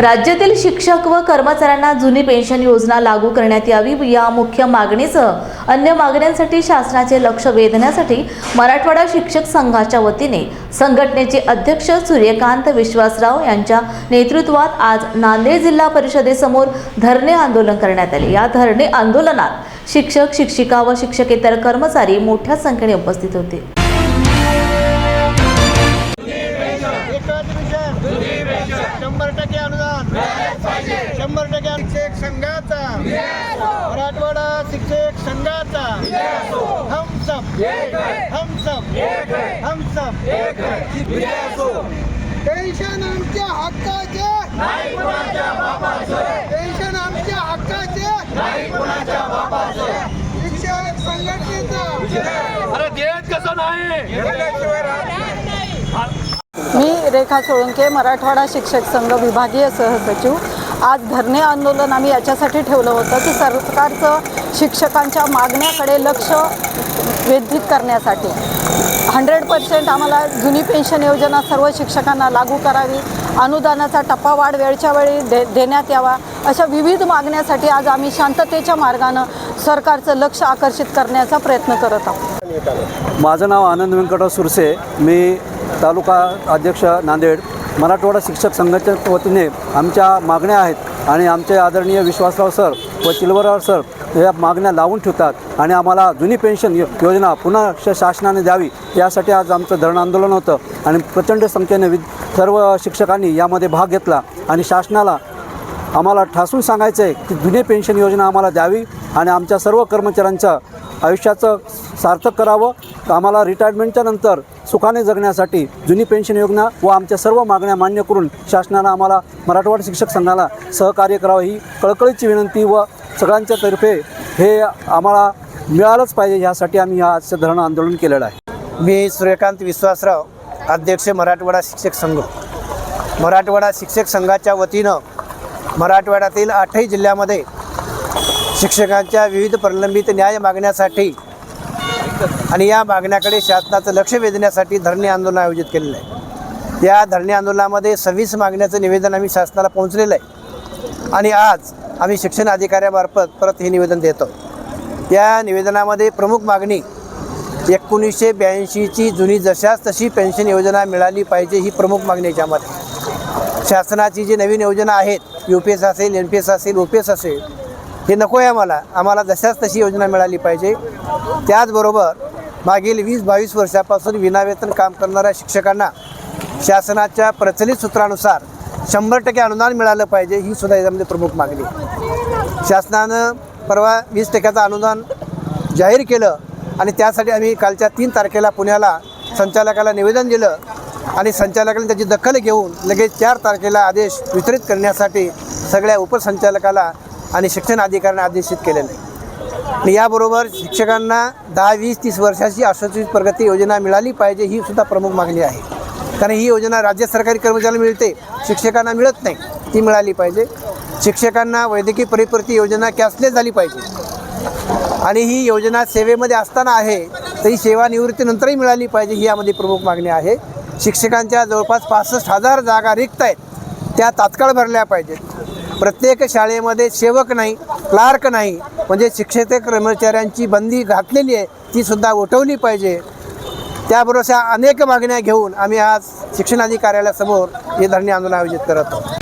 राज्यातील शिक्षक व कर्मचाऱ्यांना जुनी पेन्शन योजना लागू करण्यात यावी या मुख्य मागणीसह अन्य मागण्यांसाठी शासनाचे लक्ष वेधण्यासाठी मराठवाडा शिक्षक संघाच्या वतीने संघटनेचे अध्यक्ष सूर्यकांत विश्वासराव यांच्या नेतृत्वात आज नांदेड जिल्हा परिषदेसमोर धरणे आंदोलन करण्यात आले. या धरणे आंदोलनात शिक्षक शिक्षिका व शिक्षकेतर कर्मचारी मोठ्या संख्येने उपस्थित होते. शंभर टक्के अनुदान. शंभर टक्के शिक्षक संघाचा. मराठवाडा शिक्षक संघाचा. हम सब हम सब हम सब पेन्शन आमच्या हक्काचे. पेन्शन आमच्या हक्काचे. शिक्षक संघटनेचा. अरे देत कसं नाही? रेखा सोळंके मराठवाडा शिक्षक संघ विभागीय सहसचिव. आज धरणे आंदोलन आम्ही याच्यासाठी ठेवलं होतं की सरकारचं शिक्षकांच्या मागण्याकडे लक्ष वेधित करण्यासाठी. हंड्रेड पर्सेंट आम्हाला जुनी पेन्शन योजना सर्व शिक्षकांना लागू करावी अनुदानाचा टप्पा वाढ वेळच्या वेळी दे देण्यात यावा अशा विविध मागण्यासाठी आज आम्ही शांततेच्या मार्गानं सरकारचं लक्ष आकर्षित करण्याचा प्रयत्न करत आहोत. माझं नाव आनंद व्यंकटराव सुरसे. मी तालुका अध्यक्ष नांदेड मराठवाडा शिक्षक संघाच्या वतीने आमच्या मागण्या आहेत आणि आमचे आदरणीय विश्वासराव सर व चिलवरराव सर या मागण्या लावून ठेवतात आणि आम्हाला जुनी पेन्शन योजना पुन्हा श शासनाने द्यावी यासाठी आज आमचं धरण आंदोलन होतं आणि प्रचंड संख्येने वि सर्व शिक्षकांनी यामध्ये भाग घेतला आणि शासनाला आम्हाला ठासून सांगायचं आहे की जुनी पेन्शन योजना आम्हाला द्यावी आणि आमच्या सर्व कर्मचाऱ्यांचं आयुष्याचं सार्थक करावं. आम्हाला रिटायरमेंटच्या नंतर सुखाने जगण्यासाठी जुनी पेन्शन योजना व आमच्या सर्व मागण्या मान्य करून शासनानं आम्हाला मराठवाडा शिक्षक संघाला सहकार्य करावं ही कळकळीची विनंती व सगळ्यांच्या तर्फे हे आम्हाला मिळालंच पाहिजे ह्यासाठी आम्ही या आजचं धरणं आंदोलन केलेलं आहे. मी सूर्यकांत विश्वासराव अध्यक्ष मराठवाडा शिक्षक संघ. मराठवाडा शिक्षक संघाच्या वतीनं मराठवाड्यातील आठही जिल्ह्यामध्ये शिक्षकांच्या विविध प्रलंबित न्याय मागण्यासाठी आणि या मागण्याकडे शासनाचं लक्ष वेधण्यासाठी धरणे आंदोलन आयोजित केलेलं आहे. या धरणे आंदोलनामध्ये सव्वीस मागण्याचं निवेदन आम्ही शासनाला पोहोचलेलं आहे. आणि आज आम्ही शिक्षण अधिकाऱ्यामार्फत परत हे निवेदन देतो. या निवेदनामध्ये प्रमुख मागणी एकोणीसशे ब्याऐंशीची जुनी जशाच तशी पेन्शन योजना मिळाली पाहिजे ही प्रमुख मागणी याच्यामध्ये शासनाची जी नवीन योजना आहेत यू पी एस असेल एन पी एस असेल ओ पी एस असेल हे नको आहे आम्हाला. आम्हाला जशाच तशी योजना मिळाली पाहिजे. त्याचबरोबर मागील वीस बावीस वर्षापासून विनावेतन काम करणाऱ्या शिक्षकांना शासनाच्या प्रचलित सूत्रानुसार शंभर टक्के अनुदान मिळालं पाहिजे ही सुद्धा याच्यामध्ये प्रमुख मागणी शासनानं परवा वीस टक्क्याचं अनुदान जाहीर केलं आणि त्यासाठी आम्ही कालच्या तीन तारखेला पुण्याला संचालकाला निवेदन दिलं आणि संचालकाने त्याची दखल घेऊन लगेच चार तारखेला आदेश वितरित करण्यासाठी सगळ्या उपसंचालकाला आणि शिक्षण अधिकाऱ्यांना आदेशित केलेलं आहे. आणि याबरोबर शिक्षकांना दहा वीस तीस वर्षाची अशोचित प्रगती योजना मिळाली पाहिजे ही सुद्धा प्रमुख मागणी आहे. कारण ही योजना राज्य सरकारी कर्मचाऱ्यांना मिळते शिक्षकांना मिळत नाही ती मिळाली पाहिजे. शिक्षकांना वैद्यकीय परिपूर्ती योजना कॅशलेस झाली पाहिजे. आणि ही योजना सेवेमध्ये असताना आहे तरी सेवानिवृत्तीनंतरही मिळाली पाहिजे ही यामध्ये प्रमुख मागणी आहे. शिक्षकांच्या जवळपास पासष्ट हजार जागा रिक्त आहेत त्या तात्काळ भरल्या पाहिजेत. प्रत्येक शाळेमध्ये सेवक नाही क्लार्क नाही म्हणजे शिक्षक कर्मचाऱ्यांची बंदी घातलेली आहे ती सुद्धा उठवली पाहिजे. त्याबरोबर अनेक मागण्या घेऊन आम्ही आज शिक्षणाधिकाऱ्याला समोर हे धरणे आंदोलन आयोजित करत आहोत.